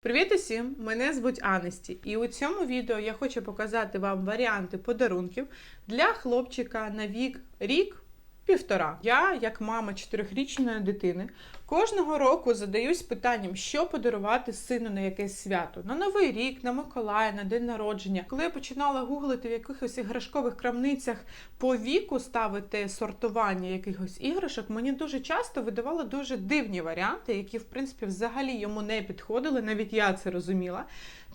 Привіт усім! Мене звуть Анесті, і у цьому відео я хочу показати вам варіанти подарунків для хлопчика на вік рік. Півтора. Я, як мама чотирьохрічної дитини, кожного року задаюсь питанням, що подарувати сину на якесь свято на Новий рік, на Миколая, на день народження. Коли я починала гуглити в якихось іграшкових крамницях по віку ставити сортування якихось іграшок, мені дуже часто видавали дуже дивні варіанти, які в принципі взагалі йому не підходили. Навіть я це розуміла.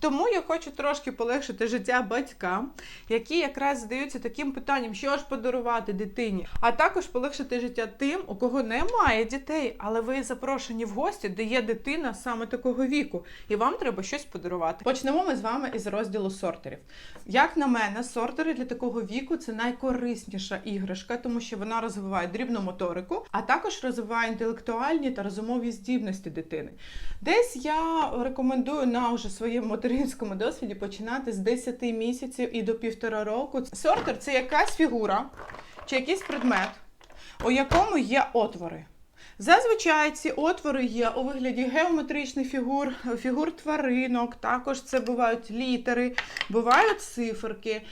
Тому я хочу трошки полегшити життя батькам, які якраз задаються таким питанням, що ж подарувати дитині, а також полегшити життя тим, у кого немає дітей, але ви запрошені в гості, де є дитина саме такого віку, і вам треба щось подарувати. Почнемо ми з вами із розділу сортерів. Як на мене, сортери для такого віку це найкорисніша іграшка, тому що вона розвиває дрібну моторику, а також розвиває інтелектуальні та розумові здібності дитини. Десь я рекомендую на вже своєму материнському досвіді починати з 10 місяців і до півтора року. Сортер це якась фігура чи якийсь предмет, у якому є отвори. Зазвичай ці отвори є у вигляді геометричних фігур, фігур тваринок, також це бувають літери, бувають циферки.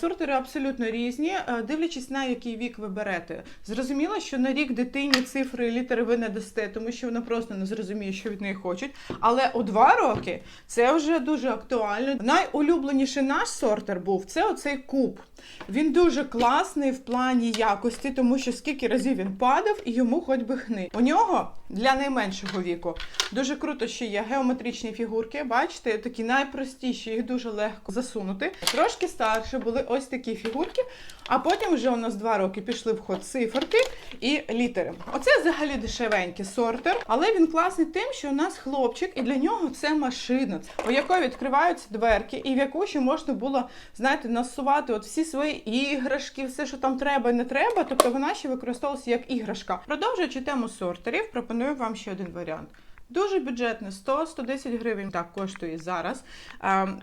Сортери абсолютно різні, дивлячись на який вік ви берете. Зрозуміло, що на рік дитині цифри і літери ви не дасте, тому що вона просто не зрозуміє, що від неї хочуть. Але у два роки це вже дуже актуально. Найулюбленіший наш сортер був це оцей куб. Він дуже класний в плані якості, тому що скільки разів він падав і йому хоч би хни. У нього для найменшого віку дуже круто, що є геометричні фігурки. Бачите, такі найпростіші, їх дуже легко засунути. Трошки старше були ось такі фігурки, а потім вже у нас два роки пішли в ход циферки і літери. Оце взагалі дешевенький сортер, але він класний тим, що у нас хлопчик, і для нього це машина, у якої відкриваються дверки, і в яку ще можна було, знаєте, насувати от всі свої іграшки, все, що там треба і не треба. Тобто вона ще використовувалася як іграшка. Продовжуючи тему сортерів, пропоную вам ще один варіант. Дуже бюджетне, 100-110 гривень так коштує зараз.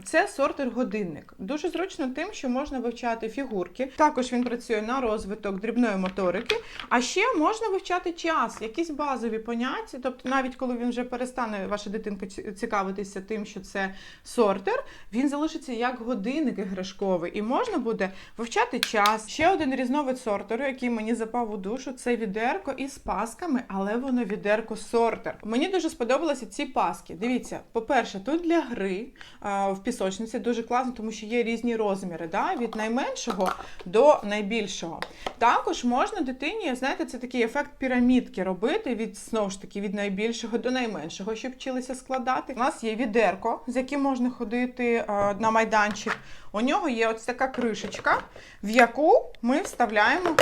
Це сортер-годинник. Дуже зручно тим, що можна вивчати фігурки. Також він працює на розвиток дрібної моторики. А ще можна вивчати час, якісь базові поняття. Тобто, навіть коли він вже перестане ваша дитинка цікавитися тим, що це сортер, він залишиться як годинник іграшковий, і можна буде вивчати час. Ще один різновид сортеру, який мені запав у душу, це відерко із пасками, але воно відерко сортер. Мені дуже сподобалися ці паски. Дивіться, по-перше, тут для гри в пісочниці дуже класно, тому що є різні розміри, да? від найменшого до найбільшого. Також можна дитині, знаєте, це такий ефект пірамідки робити від знову ж таки від найбільшого до найменшого, щоб вчилися складати. У нас є відерко, з яким можна ходити на майданчик. У нього є ось така кришечка, в яку ми вставляємо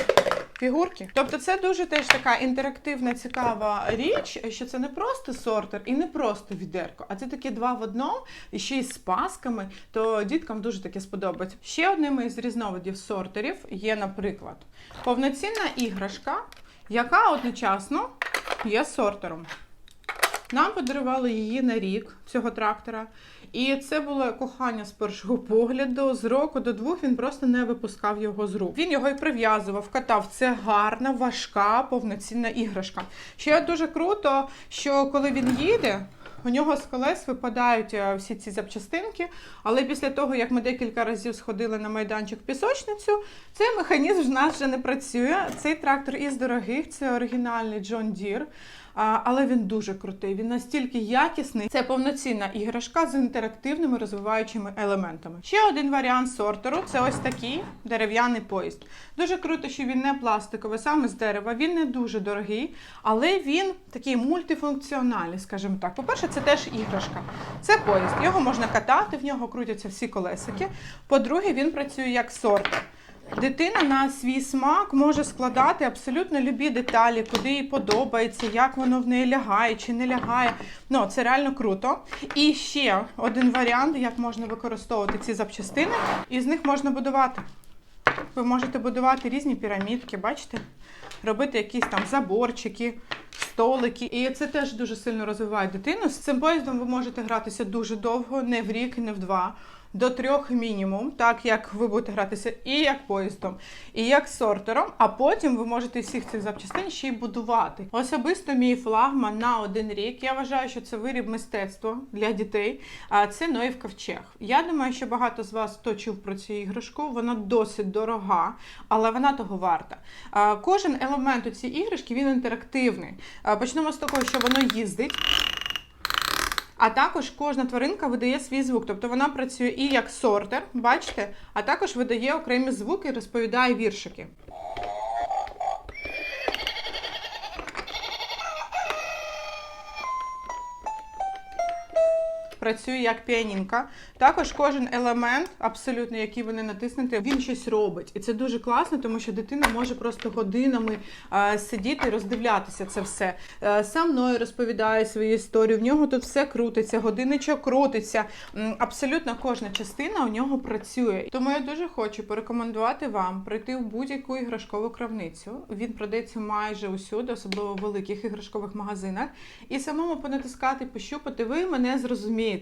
фігурки. Тобто це дуже теж така інтерактивна, цікава річ, що це не просто сортер і не просто відерко, а це такі два в одному, і ще й з пасками, то діткам дуже таке сподобається. Ще одним із різновидів сортерів є, наприклад, повноцінна іграшка, яка одночасно є сортером. Нам подарували її на рік цього трактора. І це було кохання з першого погляду. З року до двох він просто не випускав його з рук. Він його і прив'язував, катав. Це гарна, важка, повноцінна іграшка. Ще дуже круто, що коли він їде. У нього з колес випадають е, всі ці запчастинки, але після того, як ми декілька разів сходили на майданчик пісочницю, цей механізм в нас вже не працює. Цей трактор із дорогих, це оригінальний John Deere. Але він дуже крутий, він настільки якісний. Це повноцінна іграшка з інтерактивними розвиваючими елементами. Ще один варіант сортеру це ось такий дерев'яний поїзд. Дуже круто, що він не пластиковий, саме з дерева. Він не дуже дорогий, але він такий мультифункціональний, скажімо так. По-перше, це теж іграшка. Це поїзд. Його можна катати, в нього крутяться всі колесики. По-друге, він працює як сортер. Дитина на свій смак може складати абсолютно любі деталі, куди їй подобається, як воно в неї лягає чи не лягає. Ну, це реально круто. І ще один варіант, як можна використовувати ці запчастини, і з них можна будувати. Ви можете будувати різні пірамідки, бачите? Робити якісь там заборчики, столики. І це теж дуже сильно розвиває дитину. З цим поїздом ви можете гратися дуже довго, не в рік, не в два. До трьох мінімум, так як ви будете гратися і як поїздом, і як сортером, а потім ви можете всіх цих запчастин ще й будувати. Особисто мій флагман на один рік. Я вважаю, що це виріб мистецтва для дітей. А це Ноїв ковчег. Я думаю, що багато з вас хто чув про цю іграшку. Вона досить дорога, але вона того варта. Кожен елемент у цій іграшки він інтерактивний. Почнемо з того, що воно їздить. А також кожна тваринка видає свій звук, тобто вона працює і як сортер, бачите, а також видає окремі звуки, розповідає віршики. Працює як піанінка. Також кожен елемент, абсолютно, який ви не натиснете, він щось робить. І це дуже класно, тому що дитина може просто годинами е, сидіти і роздивлятися це все. Е, сам Ной розповідає свою історію. В нього тут все крутиться, годинничок крутиться. Абсолютно кожна частина у нього працює. Тому я дуже хочу порекомендувати вам прийти в будь-яку іграшкову крамницю. Він продається майже усюди, особливо в великих іграшкових магазинах. І самому понатискати, пощупати, ви мене зрозумієте.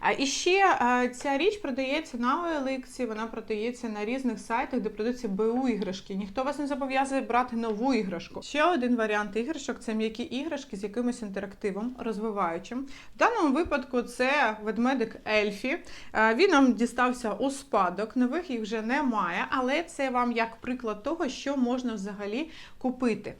А і ще ця річ продається на OLX, вона продається на різних сайтах, де продаються БУ іграшки. Ніхто вас не зобов'язує брати нову іграшку. Ще один варіант іграшок це м'які іграшки з якимось інтерактивом, розвиваючим. В даному випадку це ведмедик Ельфі. Він нам дістався у спадок. Нових їх вже немає, але це вам як приклад того, що можна взагалі купити.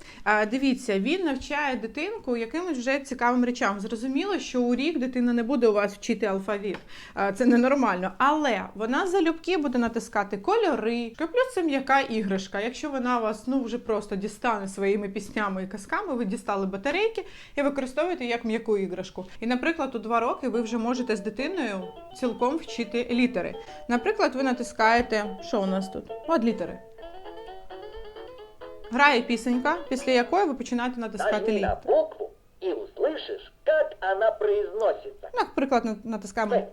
Дивіться, він навчає дитинку якимось вже цікавим речам. Зрозуміло, що у рік дитина не буде у вас вчити алфавіт. Е, Це ненормально. Але вона залюбки буде натискати кольори. Плюс це м'яка іграшка. Якщо вона вас ну вже просто дістане своїми піснями і казками, ви дістали батарейки і використовуєте як м'яку іграшку. І, наприклад, у два роки ви вже можете з дитиною цілком вчити літери. Наприклад, ви натискаєте, що у нас тут? От літери. Грає пісенька, після якої ви починаєте натискати Нажми на літери. букву и услышишь, как она произносится. Ну, Наприклад, на- натискаємо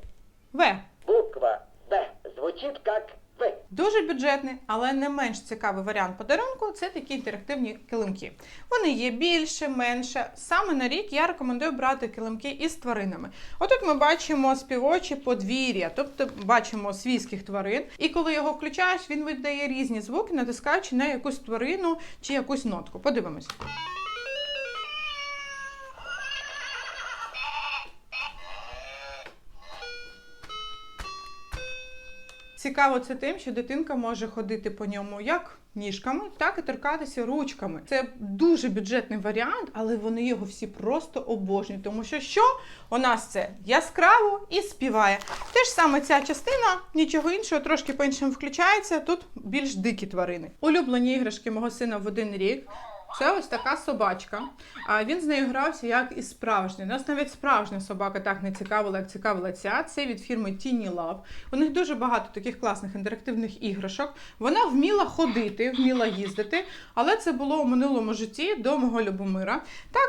В. Буква В звучит как В. Дуже бюджетний, але не менш цікавий варіант подарунку це такі інтерактивні килимки. Вони є більше, менше. Саме на рік я рекомендую брати килимки із тваринами. Отут ми бачимо співочі подвір'я, тобто бачимо свійських тварин. І коли його включаєш, він видає різні звуки, натискаючи на якусь тварину чи якусь нотку. Подивимось. Цікаво це тим, що дитинка може ходити по ньому як ніжками, так і торкатися ручками. Це дуже бюджетний варіант, але вони його всі просто обожнюють. Тому що що у нас це яскраво і співає. Те ж саме ця частина, нічого іншого, трошки по-іншому включається. Тут більш дикі тварини. Улюблені іграшки мого сина в один рік. Це ось така собачка. А він з нею грався як і справжня. Нас навіть справжня собака так не цікавила, як цікавила ця. Це від фірми Tiny Love. У них дуже багато таких класних інтерактивних іграшок. Вона вміла ходити, вміла їздити, але це було у минулому житті до мого Любомира.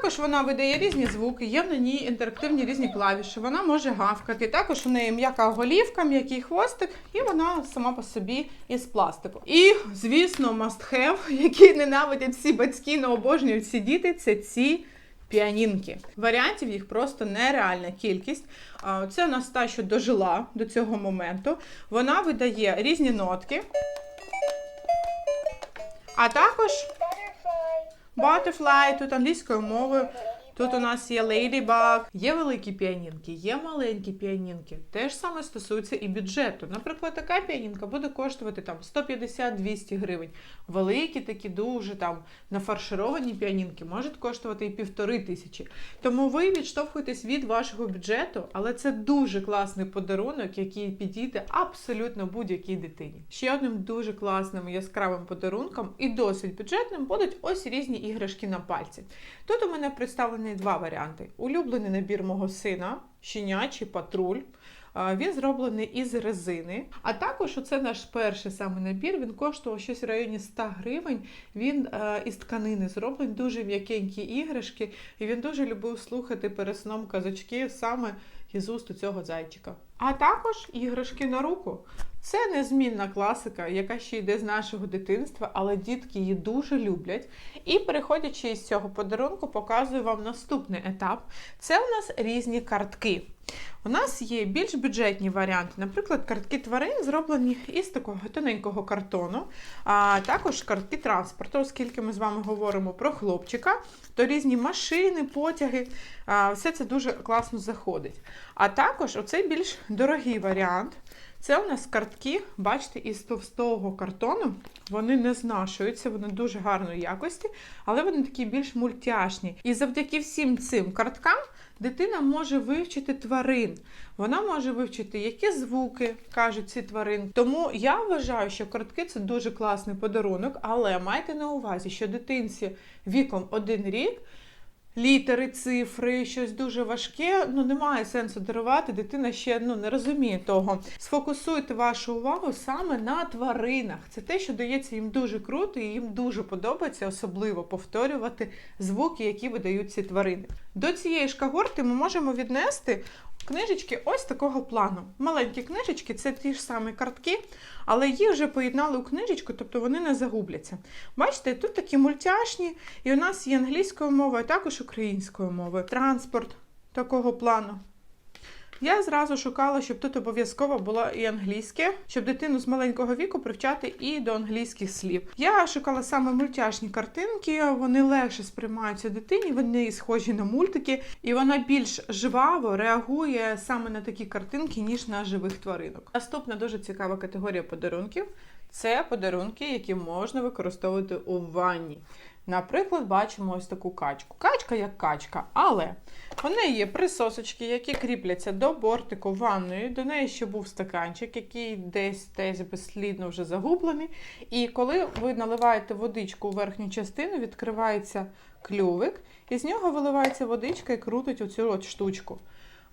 Також вона видає різні звуки, є на ній інтерактивні різні клавіші. Вона може гавкати. Також у неї м'яка голівка, м'який хвостик, і вона сама по собі із пластику. І, звісно, must have, який ненавидять всі батьки, але обожнюють всі діти, це ці. Піанінки. Варіантів їх просто нереальна кількість. Це у нас та, що дожила до цього моменту. Вона видає різні нотки. А також Butterfly, тут англійською мовою. Тут у нас є Ladybug. Є великі піанінки, є маленькі піанінки. Те ж саме стосується і бюджету. Наприклад, така піанінка буде коштувати там 150-200 гривень. Великі такі дуже там нафаршировані піанінки можуть коштувати і півтори тисячі. Тому ви відштовхуєтесь від вашого бюджету, але це дуже класний подарунок, який підійде абсолютно будь-якій дитині. Ще одним дуже класним яскравим подарунком і досить бюджетним будуть ось різні іграшки на пальці. Тут у мене представлені два варіанти: улюблений набір мого сина, щенячий патруль. Він зроблений із резини. А також оце наш перший саме набір. Він коштував щось в районі 100 гривень. Він е, із тканини зроблений, дуже м'якенькі іграшки. І він дуже любив слухати перед сном казочки саме із уст цього зайчика. А також іграшки на руку. Це незмінна класика, яка ще йде з нашого дитинства, але дітки її дуже люблять. І переходячи з цього подарунку, показую вам наступний етап. Це у нас різні картки. У нас є більш бюджетні варіанти, наприклад, картки тварин зроблені із такого тоненького картону, а також картки транспорту, оскільки ми з вами говоримо про хлопчика, то різні машини, потяги, все це дуже класно заходить. А також оцей більш дорогий варіант. Це у нас картки, бачите, із товстого картону. Вони не знашуються, вони дуже гарної якості, але вони такі більш мультяшні. І завдяки всім цим карткам дитина може вивчити тварин. Вона може вивчити, які звуки кажуть ці тварин. Тому я вважаю, що картки це дуже класний подарунок, але майте на увазі, що дитинці віком один рік. Літери, цифри, щось дуже важке, ну немає сенсу дарувати. Дитина ще ну не розуміє того. Сфокусуйте вашу увагу саме на тваринах. Це те, що дається їм дуже круто, і їм дуже подобається, особливо повторювати звуки, які видають ці тварини. До цієї ж когорти ми можемо віднести книжечки ось такого плану. Маленькі книжечки це ті ж самі картки, але їх вже поєднали у книжечку, тобто вони не загубляться. Бачите, тут такі мультяшні, і у нас є англійською мовою, а також українською мовою. Транспорт такого плану. Я зразу шукала, щоб тут обов'язково було і англійське, щоб дитину з маленького віку привчати і до англійських слів. Я шукала саме мультяшні картинки, вони легше сприймаються дитині, вони схожі на мультики, і вона більш жваво реагує саме на такі картинки, ніж на живих тваринок. Наступна дуже цікава категорія подарунків це подарунки, які можна використовувати у ванні. Наприклад, бачимо ось таку качку. Качка як качка, але у неї є присосочки, які кріпляться до бортику ванної. До неї ще був стаканчик, який десь десь безслідно вже загублений. І коли ви наливаєте водичку у верхню частину, відкривається клювик, і з нього виливається водичка і крутить оцю от штучку.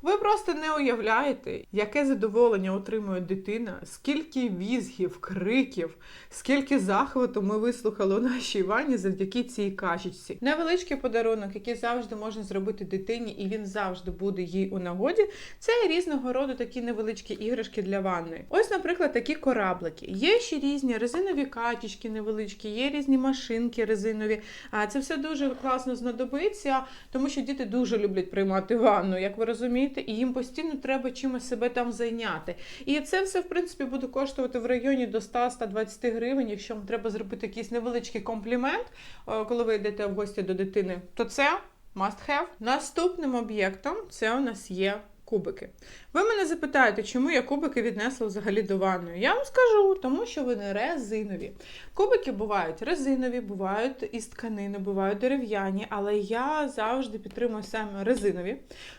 Ви просто не уявляєте, яке задоволення отримує дитина, скільки візгів, криків, скільки захвату ми вислухали у нашій ванні завдяки цій качечці. Невеличкий подарунок, який завжди можна зробити дитині, і він завжди буде їй у нагоді. Це різного роду такі невеличкі іграшки для ванної. Ось, наприклад, такі кораблики. Є ще різні резинові качечки невеличкі, є різні машинки резинові. А це все дуже класно знадобиться, тому що діти дуже люблять приймати ванну, як ви розумієте, і їм постійно треба чимось себе там зайняти. І це все, в принципі, буде коштувати в районі до 100-120 гривень. Якщо вам треба зробити якийсь невеличкий комплімент, е, коли ви йдете в гості до дитини, то це must have. Наступним об'єктом це у нас є. Кубики. Ви мене запитаєте, чому я кубики віднесла взагалі до ванної? Я вам скажу, тому що вони резинові. Кубики бувають резинові, бувають із тканини, бувають дерев'яні, але я завжди підтримую саме резинові,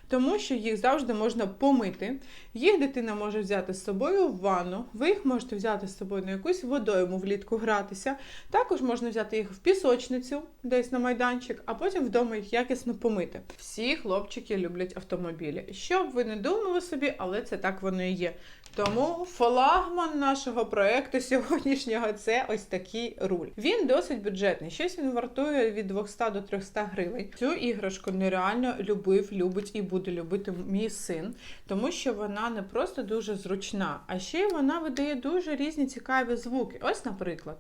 тому що їх завжди можна помити. Їх дитина може взяти з собою в ванну, ви їх можете взяти з собою на якусь водойму влітку гратися. Також можна взяти їх в пісочницю, десь на майданчик, а потім вдома їх якісно помити. Всі хлопчики люблять автомобілі. Що б ви не думали собі, але це так воно і є. Тому флагман нашого проекту сьогоднішнього це ось такий руль. Він досить бюджетний. Щось він вартує від 200 до 300 гривень. Цю іграшку нереально любив, любить і буде любити мій син, тому що вона не просто дуже зручна, а ще й вона видає дуже різні цікаві звуки. Ось, наприклад.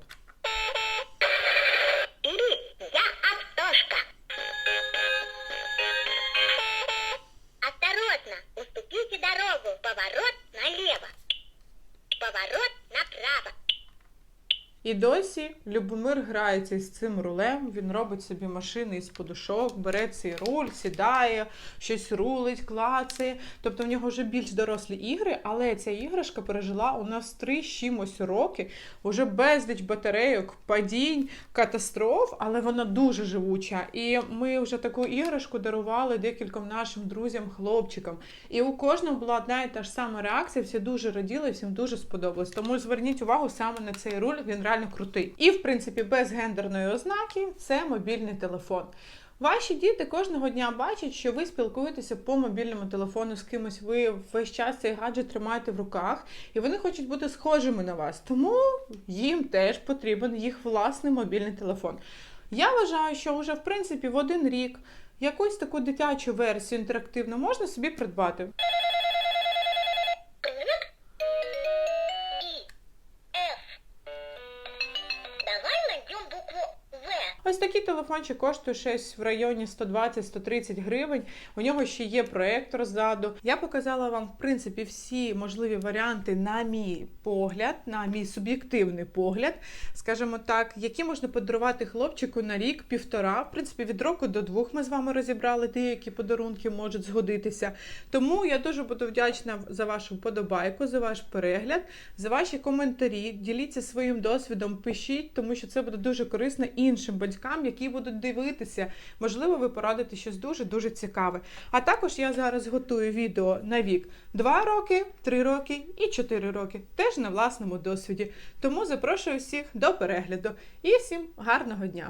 І досі Любомир грається із цим рулем. Він робить собі машини із подушок, бере цей руль, сідає, щось рулить, клацає. Тобто в нього вже більш дорослі ігри, але ця іграшка пережила у нас три чимось роки, уже безліч батарейок, падінь, катастроф, але вона дуже живуча. І ми вже таку іграшку дарували декільком нашим друзям, хлопчикам. І у кожного була одна і та ж сама реакція. Всі дуже раділи, всім дуже сподобалось. Тому зверніть увагу саме на цей руль. Він реально крутий. І в принципі, без гендерної ознаки це мобільний телефон. Ваші діти кожного дня бачать, що ви спілкуєтеся по мобільному телефону з кимось. Ви весь час цей гаджет тримаєте в руках, і вони хочуть бути схожими на вас. Тому їм теж потрібен їх власний мобільний телефон. Я вважаю, що вже в принципі в один рік якусь таку дитячу версію інтерактивну можна собі придбати. Телефончик коштує щось в районі 120-130 гривень. У нього ще є проектор ззаду. Я показала вам, в принципі, всі можливі варіанти, на мій погляд, на мій суб'єктивний погляд, скажімо так, які можна подарувати хлопчику на рік-півтора. В принципі, від року до двох ми з вами розібрали деякі подарунки можуть згодитися. Тому я дуже буду вдячна за вашу вподобайку, за ваш перегляд, за ваші коментарі. Діліться своїм досвідом, пишіть, тому що це буде дуже корисно іншим батькам, які будуть дивитися. Можливо, ви порадите щось дуже дуже цікаве. А також я зараз готую відео на вік 2 роки, 3 роки і 4 роки, теж на власному досвіді. Тому запрошую всіх до перегляду і всім гарного дня!